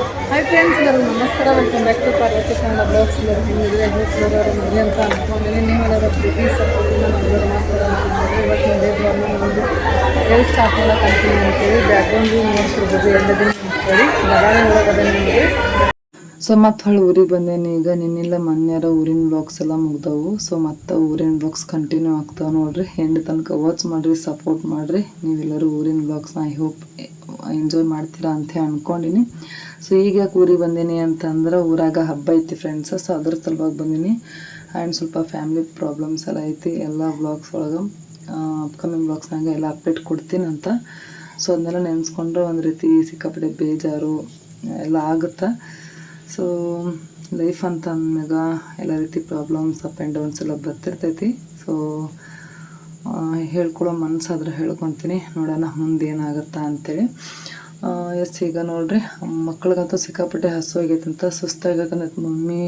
Hi friends ಎಲ್ಲರಿಗೂ ನಮಸ್ಕಾರ. Welcome back to Parvati Kannada blogs ಎಲ್ಲರೂ ಹೆಂಗಿದ್ರೆ ಹೆಂಗಿರೋರು ಮನೆ ಅಂತ ಅಂದ್ಕೊಂಡಿದ್ದೀನಿ ನೀವೆಲ್ಲರ ಪ್ರೀತಿ ಸಪೋರ್ಟ್ ನಾವೆಲ್ಲರೂ ನಮಸ್ಕಾರ ಮಾಡ್ತಿದ್ದೀವಿ ಇವತ್ತಿನ ಡೇ ಬ್ಲಾಗ್ನ ಒಂದು ಸ್ಟಾರ್ಟ್ ಮಾಡೋಕೆ ಅಂತೀನಿ ಅಂತೇಳಿ ಬ್ಯಾಕ್ಗ್ರೌಂಡ್ ನೋಡ್ತಿರ್ಬೋದು ಎಲ್ಲ ದಿನ ಅಂತೇಳಿ ಬಗಾನೆ ಒಳಗಡೆ ನಿಮಗೆ. ಸೊ ಮತ್ತೆ ಹೊಳ್ಳಿ ಊರಿಗೆ ಬಂದೇನಿ. ಈಗ ನಿನ್ನೆಲ್ಲ ಮೊನ್ನೆರ ಊರಿನ ಬ್ಲಾಗ್ಸ್ ಎಲ್ಲ ಮುಗ್ದವು. ಸೊ ಮತ್ತೆ ಊರಿನ ಬ್ಲಾಗ್ಸ್ ಕಂಟಿನ್ಯೂ ಆಗ್ತಾವೆ ನೋಡ್ರಿ. ಹೆಂಡ್ ತನಕ ವಾಚ್ ಮಾಡಿರಿ ಸಪೋರ್ಟ್ ಮಾಡಿರಿ. ನೀವೆಲ್ಲರೂ ಊರಿನ ಬ್ಲಾಗ್ಸ್ನ ಐ ಹೋಪ್ ಎಂಜಾಯ್ ಮಾಡ್ತೀರಾ ಅಂತ ಅನ್ಕೊಂಡಿನಿ. ಸೊ ಈಗ ಊರಿಗೆ ಬಂದೀನಿ ಅಂತಂದ್ರೆ ಊರಾಗ ಹಬ್ಬ ಐತಿ ಫ್ರೆಂಡ್ಸ್ ಸೊ ಅದ್ರ ಸಲುವಾಗಿ ಬಂದೀನಿ. ಆ್ಯಂಡ್ ಸ್ವಲ್ಪ ಫ್ಯಾಮಿಲಿ ಪ್ರಾಬ್ಲಮ್ಸ್ ಎಲ್ಲ ಐತಿ. ಎಲ್ಲ ಬ್ಲಾಗ್ಸ್ ಒಳಗೆ ಅಪ್ಕಮಿಂಗ್ ಬ್ಲಾಗ್ಸ್ನಾಗ ಎಲ್ಲ ಅಪ್ಡೇಟ್ ಕೊಡ್ತೀನಿ ಅಂತ. ಸೊ ಅದನ್ನೆಲ್ಲ ನೆನೆಸ್ಕೊಂಡ್ರೆ ಒಂದು ರೀತಿ ಸಿಕ್ಕಾಪಟ್ಟೆ ಬೇಜಾರು ಎಲ್ಲ ಆಗುತ್ತೆ? ಸೊ ಲೈಫ್ ಅಂತ ಅಂದಾಗ ಎಲ್ಲ ರೀತಿ ಪ್ರಾಬ್ಲಮ್ಸ್ ಅಪ್ ಆ್ಯಂಡ್ ಡೌನ್ಸ್ ಎಲ್ಲ ಬರ್ತಿರ್ತೈತಿ. ಸೊ ಹೇಳ್ಕೊಳ್ಳೋ ಮನಸ್ಸಾದ್ರೆ ಹೇಳ್ಕೊತೀನಿ. ನೋಡೋಣ ಮುಂದೆ ಏನಾಗುತ್ತಾ ಅಂತೇಳಿ. ಎಸ್, ಈಗ ನೋಡ್ರಿ ಮಕ್ಳಿಗಂತೂ ಸಿಕ್ಕಾಪಟ್ಟೆ ಹಸು ಆಗೈತೆ ಅಂತ ಸುಸ್ತಾಗತ್ತಂದೈತಿ ಮಮ್ಮಿ,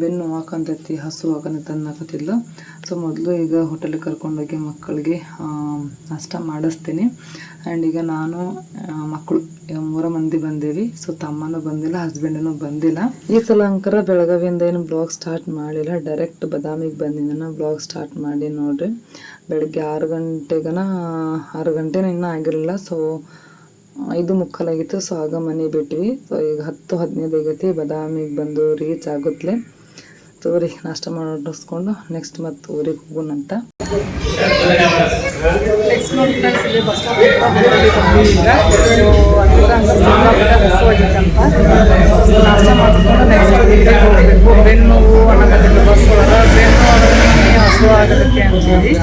ಬೆನ್ನು ಹಾಕಂತೈತಿ, ಹಸು ಹಾಕಂತೈತಿ ಅನ್ನಕತ್ತಿಲ್ಲ ಸೊ ಮೊದಲು ಈಗ ಹೋಟೆಲಿಗೆ ಕರ್ಕೊಂಡೋಗಿ ಮಕ್ಕಳಿಗೆ ನಾಷ್ಟ ಮಾಡಿಸ್ತೀನಿ. ಆ್ಯಂಡ್ ಈಗ ನಾನು ಮಕ್ಕಳು ಮೂರ ಮಂದಿ ಬಂದೀವಿ. ಸೊ ತಮ್ಮನೂ ಬಂದಿಲ್ಲ ಹಸ್ಬೆಂಡನು ಬಂದಿಲ್ಲ. ಈ ಸಲ ಅಂಕರ ಬೆಳಗಾವಿಯಿಂದ ಏನು ಬ್ಲಾಗ್ ಸ್ಟಾರ್ಟ್ ಮಾಡಿಲ್ಲ. ಡೈರೆಕ್ಟ್ ಬದಾಮಿಗೆ ಬಂದಿದ್ದಾನ ಬ್ಲಾಗ್ ಸ್ಟಾರ್ಟ್ ಮಾಡಿ ನೋಡ್ರಿ. ಬೆಳಗ್ಗೆ ಆರು ಗಂಟೆಗನ, ಆರು ಗಂಟೆನ ಇನ್ನೂ ಆಗಿರಲಿಲ್ಲ. ಸೊ ಐದು ಮುಕ್ಕಾಲಾಗಿತ್ತು, ಸೊ ಆಗ ಮನೆ ಬಿಟ್ವಿ. ಸೊ ಈಗ ಹತ್ತು ಹದಿನೈದು ಆಗೈತಿ ಬದಾಮಿಗೆ ಬಂದು ರೀಚ್ ಆಗುತ್ತಲೆ ತೋರಿ ನಾಷ್ಟ ಮಾಡಿಸ್ಕೊಂಡು ನೆಕ್ಸ್ಟ್ ಮತ್ತೆ ಊರಿಗೆ ಹೋಗೋಣಂತ ನೆಕ್ಸ್ಟ್ ನೋಡಿ ಫ್ರೆಂಡ್ಸ್ ಇಲ್ಲಿ ಬಸ್ ಸ್ಟಾಪ್ ಈಗ ಹಸು ಆಗಿತ್ತಂತ ನಾಷ್ಟ ಮಾಡಿಕೊಂಡು ನೆಕ್ಸ್ಟ್ ಊರಿಗೆ ಹೋಗಬೇಕು ಬೆನ್ನು ನೋವು ಅನ್ನಕತ್ತಿಲ್ಲ ಬಸ್ ಒಳಗೆ ಬೆನ್ನು ಒಳಗೆ ಹಸು ಆಗೋದಕ್ಕೆ ಅಂತೇಳಿ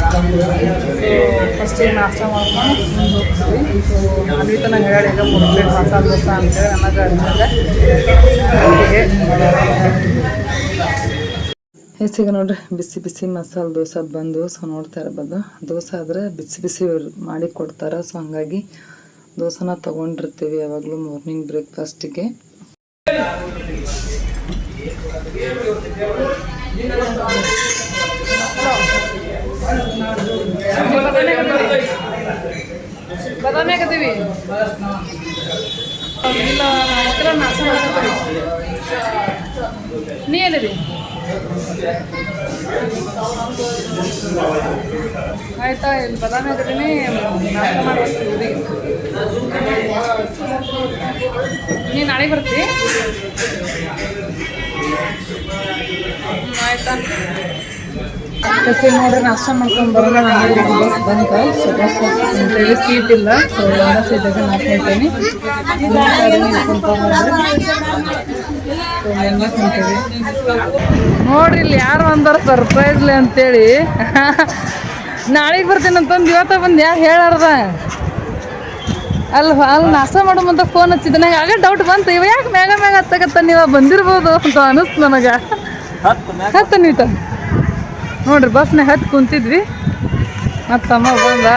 ಫಸ್ಟಿಗೆ ನಾಷ್ಟ ಮಾಡ್ಕೊಂಡು ಮುಂದೆ ಹೋಗ್ತೀವಿ ಸೊ ಅನ್ವಿತನ ಹೇಳಿ ಈಗ ಮೂರು ಪ್ಲೇಟ್ ಮಸಾಲೆ ದೋಸೆ ಅಂತೇಳಿ ನನಗೆ ಅನ್ಸಿದೆ ಹೆಚ್ಚಿಗೆ ನೋಡ್ರಿ, ಬಿಸಿ ಬಿಸಿ ಮಸಾಲೆ ದೋಸೆ ಬಂದು ಸೊ ನೋಡ್ತಾ ಇರ್ಬೋದು. ದೋಸೆ ಆದರೆ ಬಿಸಿ ಬಿಸಿ ಮಾಡಿ ಕೊಡ್ತಾರೆ ಸೊ ಹಂಗಾಗಿ ದೋಸೆನ ತೊಗೊಂಡಿರ್ತೀವಿ ಯಾವಾಗಲೂ ಮಾರ್ನಿಂಗ್ ಬ್ರೇಕ್ಫಾಸ್ಟಿಗೆ ನೀ ಆಯ್ತಾ, ಇಲ್ಲಿ ಬದಾಮಿ ಆಗಿದ್ದೀನಿ ನಾಷ್ಟ ಮಾಡಿ ನೀನು ನಾಳೆ ಬರ್ತಿ ಆಯ್ತಾ. ಬಸ್ ನೋಡ್ರಿ, ನಾಷ್ಟ ಮಾಡ್ಕೊಂಡು ಬರೋಣ. ಬಸ್ ಬಂತ ಸೊ ಬಸ್ ಅಂತೇಳಿ ಸೀಟ್ ಇಲ್ಲ ಸೊ ಎಲ್ಲ ಸೀಟಾಗ ನಾಲ್ಕು ಹೇಳ್ತೀನಿ ನೋಡ್ರಿ, ಇಲ್ಲಿ ಯಾರು ಅಂದಾರ ಸರ್ಪ್ರೈಸ್ಲಿ ಅಂತೇಳಿ. ನಾಳೆಗೆ ಬರ್ತೀನಿ ಅಂತಂದು ಇವತ್ತ ಬಂದು ಯಾರು ಹೇಳಾರ್ದ? ಅಲ್ವಾ ಅಲ್ಲಿ ಮಾಡೋ ಮುಂದೆ ಫೋನ್ ಹಚ್ಚಿದ್ದೆ. ನಂಗೆ ಆಗ ಡೌಟ್ ಬಂತು. ಇವ ಯಾಕೆ ಮ್ಯಾಗ ಮ್ಯಾಗ ಹತ್ತಕತ್ತ ನೀವ? ಬಂದಿರ್ಬೋದು ಅಂತ ಅನಿಸ್ತು ನನಗೆ. ಹತ್ತ ನೀಟ ನೋಡ್ರಿ ಬಸ್ನಾಗ ಹತ್ತು ಕುಂತಿದ್ವಿ. ಮತ್ತಮ್ಮ ಬಂದ.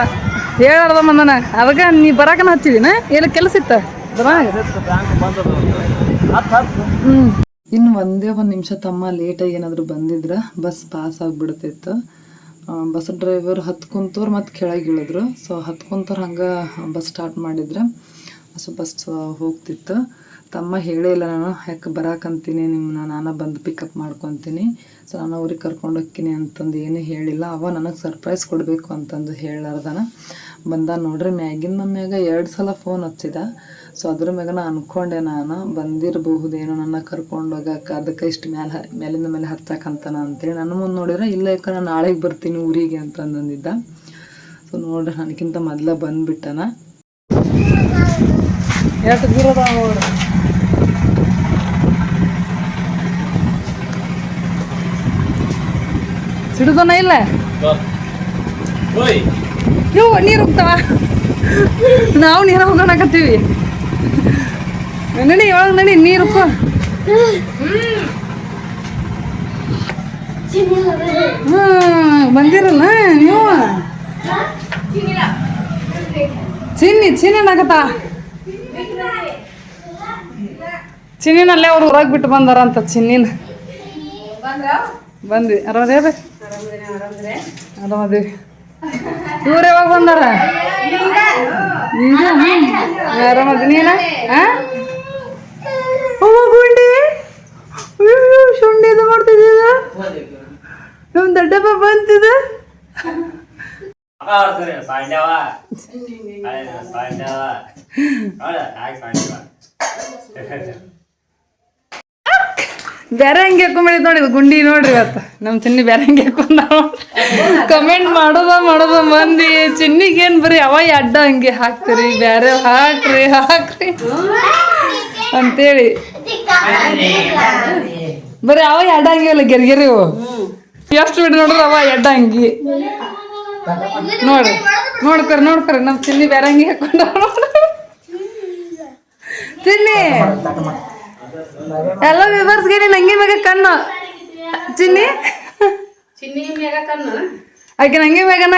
ಹೇಳಾರ್ದಮ್ಮ ನನಗೆ. ಅದಕ್ಕೆ ನೀ ಬರಾಕನ ಹಚ್ಚಿದಿನ? ಏನು ಕೆಲಸ ಇತ್ತ? ಬರ ಇನ್ನು ಒಂದೇ ಒಂದು ನಿಮಿಷ ತಮ್ಮ ಲೇಟಾಗಿ ಏನಾದರೂ ಬಂದಿದ್ರೆ ಬಸ್ ಪಾಸ್ ಆಗಿಬಿಡ್ತಿತ್ತು. ಬಸ್ ಡ್ರೈವರ್ ಹತ್ತು ಕುಂತವ್ರು ಮತ್ತು ಕೆಳಗೆ ಇಳಿದ್ರು. ಸೊ ಹತ್ತು ಕುಂತವ್ರು ಹಂಗೆ ಬಸ್ ಸ್ಟಾರ್ಟ್ ಮಾಡಿದ್ರೆ. ಸೊ ಬಸ್ ಹೋಗ್ತಿತ್ತು. ತಮ್ಮ ಹೇಳೇ ಇಲ್ಲ ನಾನು, ಯಾಕೆ ಬರಾಕಂತೀನಿ ನಿಮ್ಮನ್ನ ನಾನು ಬಂದು ಪಿಕಪ್ ಮಾಡ್ಕೊತೀನಿ. ಸೊ ನಾನು ಅವ್ರಿಗೆ ಕರ್ಕೊಂಡು ಹೋಗ್ತೀನಿ ಅಂತಂದು ಏನೂ ಹೇಳಿಲ್ಲ. ಅವ ನನಗೆ ಸರ್ಪ್ರೈಸ್ ಕೊಡಬೇಕು ಅಂತಂದು ಹೇಳಾರ್ದನ ಬಂದ ನೋಡ್ರಿ ಮ್ಯಾಗಿನ ಮ್ಯಾಗ ಎರಡು ಸಲ ಫೋನ್ ಹಚ್ಚಿದ. ಸೊ ಅದ್ರ ಮ್ಯಾಗನ ನಾ ಅನ್ಕೊಂಡೆ ನಾನು ಬಂದಿರಬಹುದೇನೋ ನನ್ನ ಕರ್ಕೊಂಡು ಹೋಗಕ್ಕೆ ಅದಕ್ಕೆ ಇಷ್ಟು ಮೇಲೆ ಮೇಲಿಂದ ಮೇಲೆ ಹಚ್ಚಕ್ಕಂತಾನ ಅಂತೇಳಿ ನನ್ನ ಮುಂದೆ ನೋಡಿದ್ರೆ ಇಲ್ಲ ಯಾಕೆ ನಾನು ನಾಳೆಗೆ ಬರ್ತೀನಿ ಊರಿಗೆ ಅಂತ ಅಂದಿದ್ದ ಸೊ ನೋಡ್ರಿ ನನಗಿಂತ ಮೊದಲ ಬಂದ್ಬಿಟ್ಟನ. ಎಷ್ಟು ದೂರ ಸಿಡುದನ ಇಲ್ಲ? ನೀರು ಹೋಗ್ತಾವ? ನಾವು ನೀರು ಹೋಗೋಣಕತ್ತೀವಿ. ನಡಿ, ಒಳಗೆ ನಡಿ, ನೀರು ಹ್ಞೂ ಬಂದಿರಲ್ಲ, ನೀವು? ಚಿನ್ನಿ ಚಿನ್ನಿ ನಾಗತ್ತ ಚಿನ್ನಿನಲ್ಲೇ ಅವ್ರು ಹೊರಗೆ ಬಿಟ್ಟು ಬಂದಾರ ಅಂತ ಚಿನ್ನಿನ. ಬಂದ್ವಿ ಆರಾಮದೇ ಆರಾಮದೇವಿ ಇವ್ರು ಯಾವಾಗ ಬಂದಾರ? ಈಗ ಆರಾಮದಿ, ನೀನ? ಆ ಮಾಡ್ತಿದ್ದ ನಮ್ಮ ದೊಡ್ಡಪ್ಪ ಬಂತಿದ? ಸಾಂಡ್ಯಾವ ಸಾಂಡ್ಯಾವ ಬೇರೆ ಹಂಗೆ ಹಾಕೊಂಬಿಡಿದ್ ನೋಡಿ ಇದು ಗುಂಡಿ ನೋಡ್ರಿ ಇವತ್ತು. ನಮ್ಮ ಚಿನ್ನಿ ಬೇರೆ ಹಂಗೆ ಹಾಕೊಂಡ. ಕಮೆಂಟ್ ಮಾಡೋದ ಮಾಡೋದ ಮಂದಿ. ಚಿನ್ನಿಗೆ ಏನು ಬರೀ ಅವ ಅಡ್ಡ ಹಂಗೆ ಹಾಕ್ತೀರಿ. ಬೇರೆ ಹಾಕ್ರಿ ಹಾಕ್ರಿ. ಅಂತೇಳಿ. ಬರೀ ಅವ ಎಡ್ಡ ಹಂಗಿಲ್ಲ ಗೆರ್ಗೆರಿ ಅವು ಎಷ್ಟು ಬಿಡಿ ನೋಡ್ರಿ ಅವ ಎಡ್ಡ ಅಂಗಿ ನೋಡ್ರಿ ನೋಡ್ಕೊರಿ ನೋಡ್ಕೊರಿ ನಮ್ಮ ಚಿನ್ನಿ ಬೇರೆ ಹಂಗೆ ಹಾಕೊಂಡ ಚಿನ್ನಿ ಎಲ್ಲ ವಿವರ್ಸ್ಗೆ ನೀನ್ ಹಂಗೆ ಮ್ಯಾಗ ಕಣ್ಣು. ಚಿನ್ನಿ? ಚಿನ್ನಿ ಮ್ಯಾಗ ಕಣ್ಣು. ಆಕೆ ನಂಗಿ ಮ್ಯಾಗನ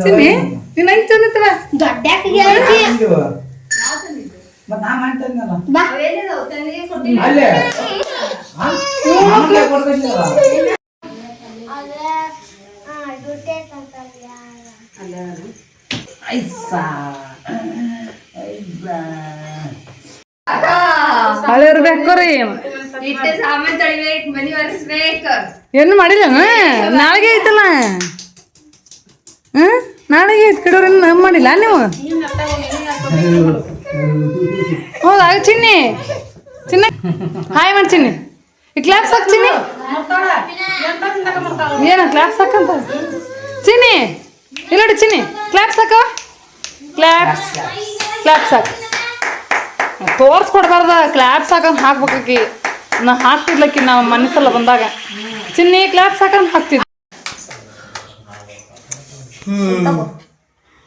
ಚಿನ್ನಿ ನಿನ್ನ ಹಂಗೆ ಚಂದಿತ್ತವ ಮತ್ ನಾ ಮಾಡ್ತೇನಲ್ಲ ಅಲ್ಲೇ ಹಾ? ನಮ್ಗೆ ಕೊಡ್ಬೇಕಲ್ಲ? ಐಸಾ. ಐಸಾ. ಹಳೆಯವ್ರು ಬೇಕೋರಿ ಇಟ್ಟೆ ಸಾಮಾನ್ ತಳಿಬೇಕು ಮನಿ ಒರೆಸ್ಬೇಕು ಏನು ಮಾಡಿಲ್ಲ? ನಾಳೆಗೆ ಐತಲ್ಲ? ಹ್ಮ್ ನಾಳೆಗೆ ಐತ್ ಕಡೋರೇನು ನಮ್ಮ ಮಾಡಿಲ್ಲ ನೀವು? ಹೌದಾ ಚಿನ್ನಿ? ಚಿನ್ನ ಹಾಯ್ ಮಾಡಿ ಚಿನ್ನಿ. ಕ್ಲಾಪ್ಸ್ ಹಾಕಿ ಚಿನ್ನಿ. ಏನ ಕ್ಲಾಪ್ಸ್ ಹಾಕಂತ ಚಿನ್ನಿ, ಇಲ್ಲ ನೋಡಿ ಚಿನ್ನಿ. ಕ್ಲಾಪ್ಸ್ ಹಾಕವ ಕ್ಲಾಪ್ಸ್ ಕ್ಲಾಪ್ಸ್ ಹಾಕ. ತೋರ್ಸ್ಕೊಡ್ಬಾರ್ದ ಕ್ಲಾಪ್ಸ್ ಹಾಕಂತ ಹಾಕ್ಬೇಕಾಕಿ ನಾ ಹಾಕ್ತಿರ್ಲಕ್ಕಿ ನಾವು ಮನಸ್ಸಲ್ಲ ಬಂದಾಗ. ಚಿನ್ನಿ ಕ್ಲಾಪ್ಸ್ ಹಾಕೊಂಡು ಹಾಕ್ತಿದ್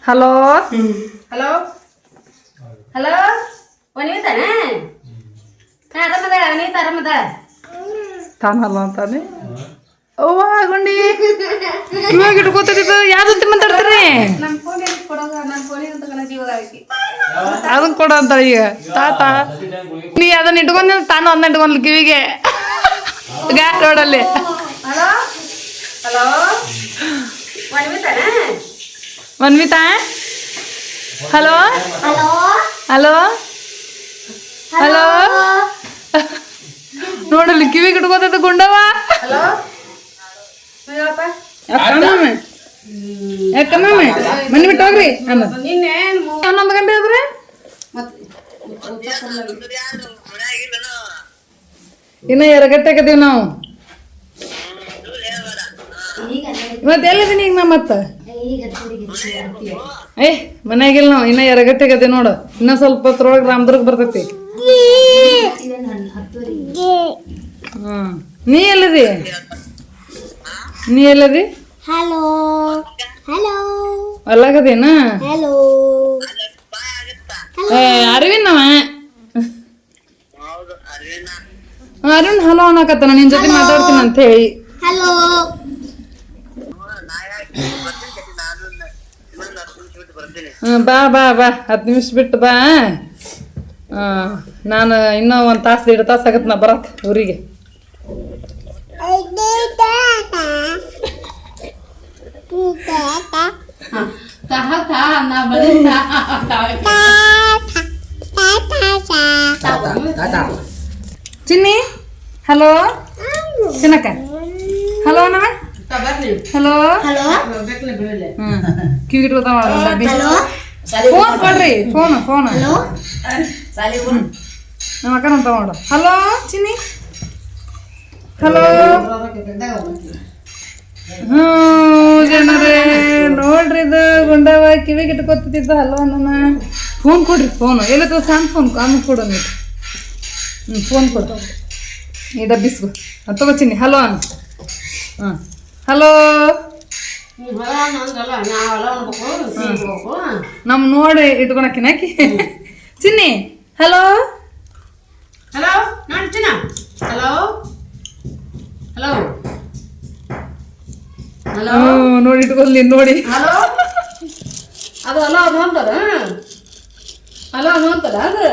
ಹಲೋ? ಹಲೋ? ಹಲೋ? ಒನಿತಾನ ಆರಾಮದ? ಅನಿತ ಆರಾಮದ? ತಾನಲ್ಲ ಅಂತಾನೆ? ಅವ್ವ ಗುಂಡಿ. ಇವಾಗ ಇಟ್ಕೋತಿದ್ದು ಯಾರು ಜೊತೆ ಮಾತಾಡ್ತೀರಿ? ಅದನ್ನ ಕೊಡು ಅಂತ ಈಗ. ತಾತ. ನೀ ಅದನ್ನ ಇಟ್ಕೊಂಡ್ ತಾನು ಅದನ್ನ ಇಟ್ಕೊಂಡ್ ಕಿವಿಗೆ. ಗ್ಯಾಸ್ ರೋಡಲ್ಲಿ. ಹಲೋ? ಹಲೋ? ಒನಿತಾನ ಮನ್ವಿತಾ? ಹಲೋ? ಹಲೋ? ಹಲೋ? ನೋಡಲ್ಲಿ ಕಿವಿಗೆ ಇಟ್ಕೋತದ ಗುಂಡವ ಹಲೋ? ಯಾಕಮ್ಮ ಮನೆ ಬಿಟ್ಟು ಹೋಗ್ರಿ ಹನ್ನೊಂದು ಗಂಟೆ ಆದ್ರೆ ಇನ್ನ ಎರಗಟ್ಟೆಗದೀವಿ ನಾವು. ಮತ್ತೆ ಎಲ್ಲಿದ್ದೀನಿ ಈಗ ನಾ ಮತ್ತ? ಏ ಮನೆಯಾಗಿಲ್ಲ ನಾವು. ಇನ್ನ ಎರಗಟ್ಟೆಗದೀವಿ ನೋಡು. ಇನ್ನ ಸ್ವಲ್ಪ ಹೊತ್ತರೊಳಗೆ ರಾಮದುರ್ಗ ಬರ್ತೈತಿ. ಹ್ಮ್. ನೀ ಎಲ್ಲಿದಿ? ನೀ ಎಲ್ಲದಿ? ಹಲೋ ಹಲೋ ಅಲ್ಲಾಗದೇನ ಹಲೋ ಅರವಿಂದ್ ಅವ ಅರುಣ್ ಹಲೋ ಅನ್ನಕತ್ತಾನ ನಿನ್ ಜೊತೆ ಮಾತಾಡ್ತೀನಿ ಅಂತ ಹೇಳಿ ಹಲೋ ಬಾ ಬಾ ಬಾ ಹತ್ತು ನಿಮಿಷ ಬಿಟ್ಟು ಬಾ ನಾನು ಇನ್ನೂ ಒಂದು ತಾಸು ಎರಡು ತಾಸು ಆಗತ್ತೆ ನಾ ಬರತ್ತೆ ಊರಿಗೆ. ನಾ ಬಂದ ತಾತ ಚಿನ್ನಿ ಹಲೋ ಚಿನ್ನಕ್ಕ ಹಲೋ ನವ ಹಲೋ ಹಲೋ ಹ್ಮ್ ಕಿವಿ ಫೋನ್ ಕೊಡ್ರಿ ಫೋನ್ ಫೋನ್ ಹಲೋ ನಮ್ಮ ಅಕ್ಕನ ತಗೊಂಡು ಹಲೋ ಚಿನ್ನಿ ಹಲೋ ಹ್ಞೂ ಜನರೇ ನೋಡ್ರಿ ಇದು ಗುಂಡವ ಕಿವಿಗೆ ಇಟ್ಕೊತಿದ್ದ ಹಲೋ ನನ್ನ. ಫೋನ್ ಕೊಡ್ರಿ ಫೋನ್. ಎಲ್ಲತ್ತ ಸಣ್ಣ ಫೋನ್ ಆಮೇಲೆ ಕೊಡು ನೀವು ಹ್ಞೂ ಫೋನ್ ಕೊಡು. ಈ ಡಬ್ಬಿಸ್ಗು. ಅದು ತಗೋ ಚಿನ್ನಿ ಹಲೋ. ಅನ್ ಹಾಂ ಹಲೋ ನಮ್ಮ ನೋಡಿ ಇಟ್ಕೊಳಕಿನಾಕಿ ಚಿನ್ನಿ ಹಲೋ. Hello hello. ಚಿನ್ನ ನೋಡಿ ಇಟ್ಕೊಲ್ ನೀನ್ ನೋಡಿ. ಹಲೋ ಅದು ಹಲೋ ಅದು ಅಂತದ ಹಲೋ ಅದು ಅಂತದ ಅದು?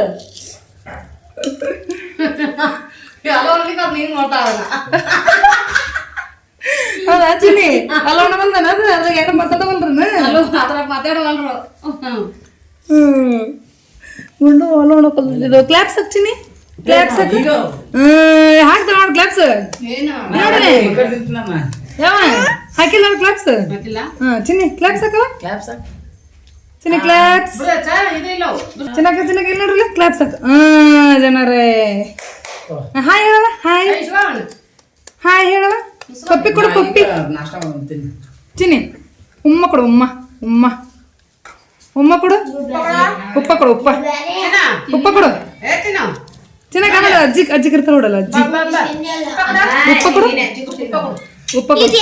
ಹಲೋ ಅನ್ಲಿಕ್ಕೆ ಅದು ನೀನು ನೋಡ್ತಾ ಅದ ಚಿನ್ನಿ? ಹಲೋ ಅಣ್ಣ ಬಂದನ ಅದು? ಅದಾಗ ಯಾರು ಮಾತಾಡವಲ್ರನ? ಹಲೋ ಅದ್ರಾಗ ಮಾತಾಡವಲ್ರು. ಹ್ಮ್ ಗುಂಡು ಅಣ್ಣ ಇದು ಕ್ಲಾಪ್ಸ್ ಹಚ್ಚಿನಿ ಚಿನಿ ಕ್ಲಾಪ್ಸ್ ಹಾಕ್. ಹ್ಮ್ ಹಾಕ್ತಾರ ನೋಡಿ ಕ್ಲಾಪ್ಸ್ ಏನು ಯಾವ ಹಾಕಿಲ್ಲ ನೋಡಿ ಕ್ಲಾಪ್ಸ್ ಗೊತ್ತಿಲ್ಲ. ಹಾ ಚಿನ್ನಿ ಕ್ಲಾಪ್ಸ್ ಹಾಕವ ಕ್ಲಾಪ್ಸ್ ಹಾಕು. ಚಿನ್ನಿ ಕ್ಲಾಪ್ಸ್. ಚೆನ್ನಾಗ ಚೆನ್ನಾಗಿ ಇಲ್ಲಿ ನೋಡ್ರಲ್ಲ ಕ್ಲಾಪ್ಸ್ ಹಾಕ. ಹ್ಮ್ ಜನರೇ. ಹಾಯ್ ಹೇಳವ ಹಾಯ್. ಹಾಯ್ ಹೇಳವ ಪಪ್ಪಿ ಕೊಡು ಪಪ್ಪಿ. ಚಿನ್ನಿ ಉಮ್ಮ ಕೊಡು ಉಮ್ಮ ಉಮ್ಮ. ಉಮ್ಮ ಕೊಡು. ಉಪ್ಪ ಕೊಡು ಉಪ್ಪ. ಉಪ್ಪ ಕೊಡು. ಚೆನ್ನಾಗಿ ಕಾಣಲ್ಲ ಅಜ್ಜಿ ಅಜ್ಜಿ ಕರ್ತಾರ ನೋಡಲ್ಲ ಅಜ್ಜಿ. ಉಪ್ಪ ಕೊಡು, ಉಪ್ಪ ಕೊಡು. ಉಪ್ಪ ಕೊಡು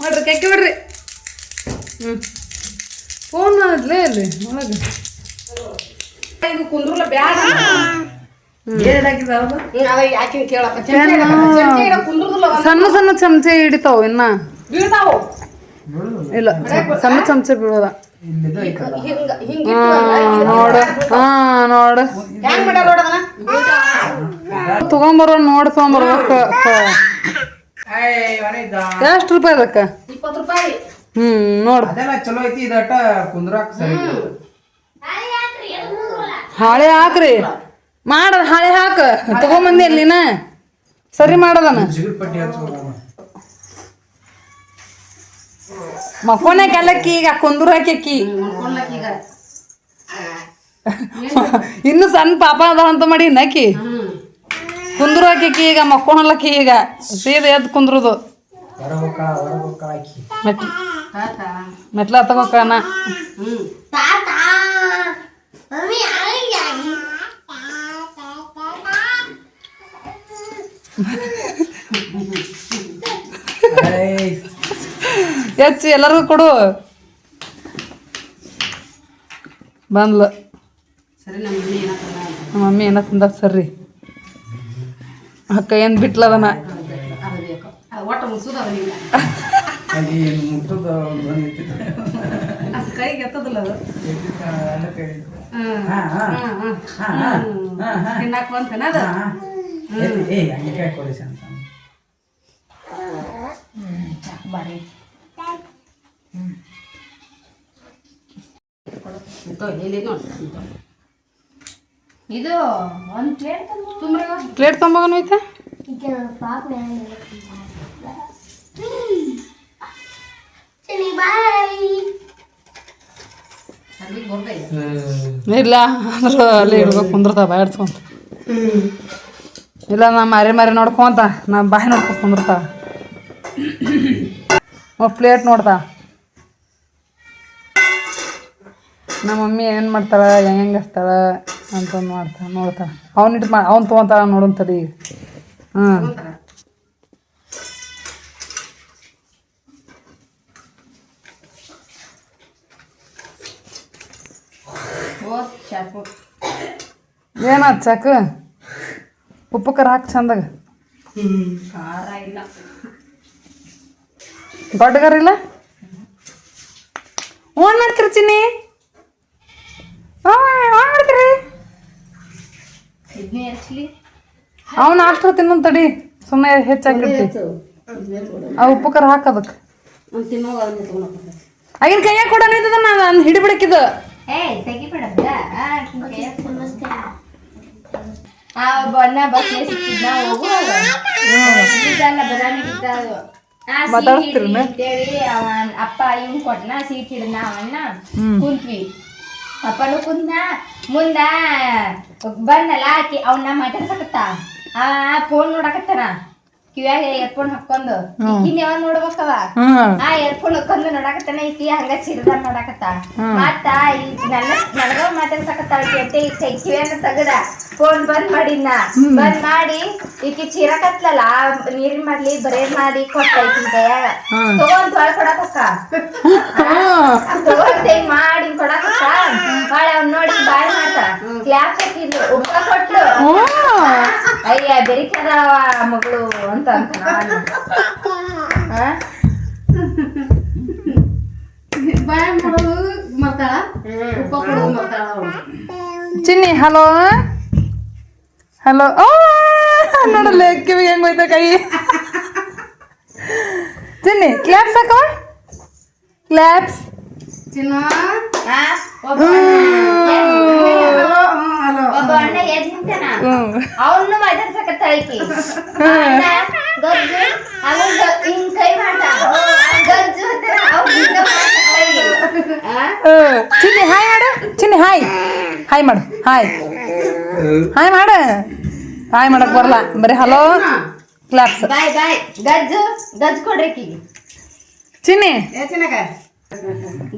ಮಾಡ್ರಿ ಕೆಕ್ಕೆ ಬಿಡ್ರಿ ಹ್ಮ್. ಫೋನ್ ಅಲ್ಲಿ ಒಳಗೆ. ಕುಂದ್ರಲ್ಲ ಬ್ಯಾಡ. ಸಣ್ಣ ಸಣ್ಣ ಚಮಚೆ ಹಿಡಿತಾವ ಇನ್ನ. ಇಲ್ಲ ಸಣ್ಣ ಚಮಚೆ ಬೀಳೋದ. ಹಾ ನೋಡು. ಹಾ ನೋಡು. ತಗೊಂಬರೋ ನೋಡಿ ತಗೊಂಬರ್ಬೇಕು. ಎಷ್ಟು ರೂಪಾಯಿ ಅದಕ್ಕ? ಇಪ್ಪತ್ತು ರೂಪಾಯಿ. ಹ್ಮ್ ನೋಡು. ಅದೆಲ್ಲ ಚಲೋ ಐತಿ ಇದಟ ಕುಂದ್ರಾಕ್ ಸರಿ ಹಾಳೆ ಹಾಕ್ರಿ ಮಾಡ ಹಾಳೆ ಹಾಕ. ತಗೊಂಬಂದಿ ಅಲ್ಲಿನ ಸರಿ ಮಾಡದನ. ಮಕ್ಕೋನೆ ಕಲಕ್ಕಿ ಈಗ ಕುಂದ್ರ ಹಾಕಿ ಇನ್ನು ಸಣ್ಣ ಪಾಪ ಅದ ಅಂತ ಮಾಡಿ ನಕ್ಕಿ ಹ್ಮ್ ಕುಂದ್ರು ಹಾಕಿ ಈಗ ಮಕ್ಕೊಳಲ್ಲಕ್ಕಿ ಈಗ. ಸೀದಾ ಎದ್ದು ಕುಂದ್ರುದು. ಮೆಟ್ಲ ತಾತ. ಮೆಟ್ಲ ಹೆಚ್ಚು ಎಲ್ಲರಿಗೂ ಕೊಡು. ಬಂದ್ಲು. ಸರಿ ನಮ್ಮ ಮಮ್ಮಿ ಏನ ತಿಂದ ಸರ್ರಿ. ಅಕ್ಕ ಏನು ಬಿಟ್ಲದನ ನೋಡಿ ಇದು ಒಂದು ಪ್ಲೇಟ್ ತೊಂಬಗನು ಐತೆ? ಇದೆ ಇಲ್ಲ ಅಂದ್ರೆ ಅಲ್ಲಿ ಇಡ್ಬೇಕು ಕುಂದ್ರತ ಬಾಯ್ ಹಿಡ್ಸ್ಕೊಂತ. ಇಲ್ಲ ನಾ ಮಾರಿ ಮಾರಿ ನೋಡ್ಕೊಂತ ನಾ ಬಾಯಿ ನೋಡ್ಕೊ ಕುಂದ್ರತ. ಪ್ಲೇಟ್ ನೋಡ್ತಾ. ನಮ್ಮ ಮಮ್ಮಿ ಏನು ಮಾಡ್ತಾಳ ಹೆಂಗೆ ಹೆಂಗೆ ಹಚ್ತಾಳ. ಅಂತಂದು ಮಾಡ್ತಾ ನೋಡ್ತಾ. ಅವ್ನ ಇಟ್ಟು ಮಾ ಅವ್ನು ತೊಗೊಂತಾಳ ನೋಡಂತಡಿ ಈಗ ಹಾಂ. ಚಾಕು ಏನು ಹಚ್ಚಾಕ ಉಪ್ಪು ಖಾರ ಹಾಕಿ ಚಂದಾಗ. ಖಾರ ಇಲ್ಲ. ಓನ್ ಮಾಡ್ತೀರಿ ಚಿನ್ನಿ ಓನ್ ಮಾಡ್ತೀರಿ ಇದನ್ನೇ ಹಚ್ಲಿ ಅವ್ನ ಅಷ್ಟು ತಿನ್ನೋದು ತಡಿ ಸುಮ್ಮನೆ ಹೆಚ್ಚಾಗಿರ್ತಿ. ಆ ಉಪ್ಪು ಖಾರ ಹಾಕೋದಕ್ಕೆ ಆಗಿನ ಕೈಯಾಗ ಕೊಡ ನಿಂತದ ನಾನು ಹಿಡಿಬಿಡಕ್ಕಿದ ಆ ಬಣ್ಣ ಸಿಕ್ಕಿದ್ನ ಬಿದ್ದದು ಮಾತಾಡ್ತಿರೇನ? ಅಪ್ಪ ಇವ್ ಕೊಟ್ನ ಸೀಟ್ ಹಿಡ್ನ ಅವನ್ನ ಕುಂತ್ವಿ. ಅಪ್ಪನು ಕುಂತ ಮುಂದ ಬಂದಲ್ಲ ಆಕಿ ಅವನ್ನ ಮಾತಾಡ್ಸಕತ್ತ ಆ ಫೋನ್ ನೋಡಕತ್ತಾನ? ಕಿವ್ಯಾಗ ಎರ್ಫೋನ್ ಹಾಕೊಂಡು ಈಕಿನ್ ಯಾವ ನೋಡ್ಬೇಕವ? ಆ ಎರ್ಫೋನ್ ಹಾಕೊಂಡು ನೋಡಾಕತ್ತಾನ ಈಕಿ ಹಂಗ ಚಿರದ ನೋಡಾಕತ್ತ. ಮತ್ತ ಈ ನನ್ನ ನನಗ ಮಾತಾಡ್ಸಕತ್ತಾಳ ಕೆಟ್ಟೆ ಈ ಕಿವಿಯನ್ನ ತೆಗದ. ಫೋನ್ ಬಂದ್ ಮಾಡಿದ್ನ. ಬಂದ್ ಮಾಡಿ ಈಕಿ ಚಿರಕತ್ಲಲ್ಲ ನೀರಿನ್ ಮಾಡ್ಲಿ ಬರೇ ಮಾಡಿ ಕೊಟ್ಟ ಈಕಿ ಕೈಯಾಗ ತಗೊಂಡ್ ತೊಳ್ ಕೊಡಕಕ್ಕ. ತಗೊಂಡ್ ಮಾಡಿ ಕೊಡಕಕ್ಕ ಬಾಳ ಅವ್ನ ನೋಡಿ ಬಾಯ್ ಮಾತ. ಕ್ಲಾಪ್ ಹಾಕಿದ್ಲು ಉಪ್ಪ ಕೊಟ್ಲು. ಅಯ್ಯ ಬೆರಿಕದವ ಮಗಳು ಅಂತ. ಅಂತ ನಾನು. ಆ? ಬಾಯ್ ಮಾಡೋದು ಮರ್ತಾಳ ಉಪ್ಪ ಕೊಡೋದು ಮರ್ತಾಳ ಚಿನ್ನಿ ಹಲೋ? ಹಲೋ? ಓ ನೋಡಲ್ಲ ಕಿವಿಗೆ ಹೆಂಗ್ ಹೋಯ್ತ ಕೈ? ಚಿನ್ನಿ ಕ್ಲಾಪ್ಸ್ ಹಾಕವ ಕ್ಲಾಪ್ಸ್ ಚಿನ್ನ? ಹಲೋ ಒಬ್ಬ ಅಣ್ಣ ಎದ್ ನಿಂತಾನ ಹ್ಮ್ ಅವನು ಮಾತಾಡ್ಸಕತ್ತಾಳಕಿ ಗಜ್ಜು ಅವಾಗ ಹಿಂಗ್ ಕೈ ಮಾಡ್ತಾ ಗಜ್ಜು ಅಂತ ಅವ್ರು ಹಿಂಗ ಮಾಡ್ತಾಳೆ. ಆ? ಹ್ಮ್. ಚಿನ್ನಿ ಹಾಯ್ ಮಾಡು ಚಿನ್ನಿ ಹಾಯ್ ಹಾಯ್ ಮಾಡು ಹಾಯ್ ಹಾಯ್ ಮಾಡ ಹಾಯ್ ಮಾಡಕ್ ಬರಲ್ಲ ಬರೀ ಹಲೋ ಕ್ಲಾಪ್ಸ್ ಬಾಯ್ ಬಾಯ್ ಗಜ್ಜು ಗಜ್ಜು ಕೊಡ್ರಿ ಆಕಿಗೆ. ಚಿನ್ನಿ ಏ ಚಿನ್ನಕ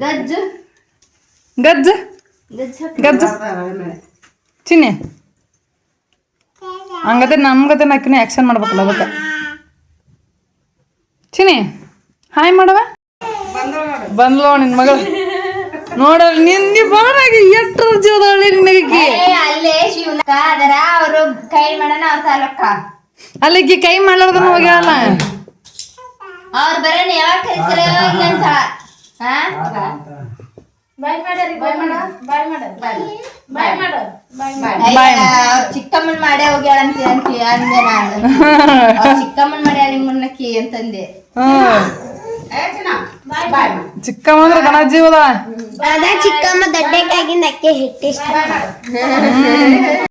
ಗಜ್ಜು ಗಜ್ಜ್ ಗಜ್ಜು ಹಾಕು. ಗಜ್ಜ್ ಚಿನ್ನಿ. ಹಂಗತೆ ನಮ್ಗದ ನಾಕಿನ ಆ್ಯಕ್ಷನ್ ಮಾಡ್ಬೇಕಲ್ಲ ಅದಕ್ಕೆ. ಚಿನ್ನಿ ಹಾಯ್ ಮಾಡವ. ಬಂದ್ಲೋ ನಿನ್ ಮಗಳು. ನೋಡ ನಿನ್ ನೀ ಬರೋಣಾಗಿ ಎಷ್ಟು ಜೀವದಳ್ಳಿ ನಿನಗೆ ಏ, ಅಲ್ಲೇ ಶಿವನಕ್ಕ ಅದರ ಅವರು ಕೈ ಮಾಡೋಣ ಅವ್ರ ತಾಲೂಕ. ಅಲ್ಲಿಗೆ ಕೈ ಮಾಡ್ಲಾರ್ದ ಹೋಗ್ಯಾಲ ಅವ್ರ ಬರೋಣ ಯಾವಾಗ ಕೈ ಯಾವಾಗ ಇಲ್ಲ ಅಂತ ಹಾ? ಬಾಯ್ ಮಾಡರಿ ಬಾಯ್ ಮಾಡ ಬಾಯ್ ಮಾಡ ಬಾಯ್ ಮಾಡ. ಅವ್ರ ಚಿಕ್ಕಮ್ಮನ್ ಮಾಡೇ ಹೋಗ್ಯಾಳ ಅಂತ ಅಂತ ಅಂದೆ ನಾನು. ಚಿಕ್ಕಮ್ಮನ್ ಮಾಡ್ಯಾಳ ನಿಮ್ಮನ್ನಕ್ಕಿ ಅಂತಂದೆ. ಚಿಕ್ಕಮ್ಮ ಅಂದ್ರೆ ಗಣ ಜೀವದ? ಅದ ಚಿಕ್ಕಮ್ಮ ದಡ್ಡಕ್ಕಾಗಿ ನಕ್ಕೆ ಹಿಟ್ಟಿಷ್ಟ.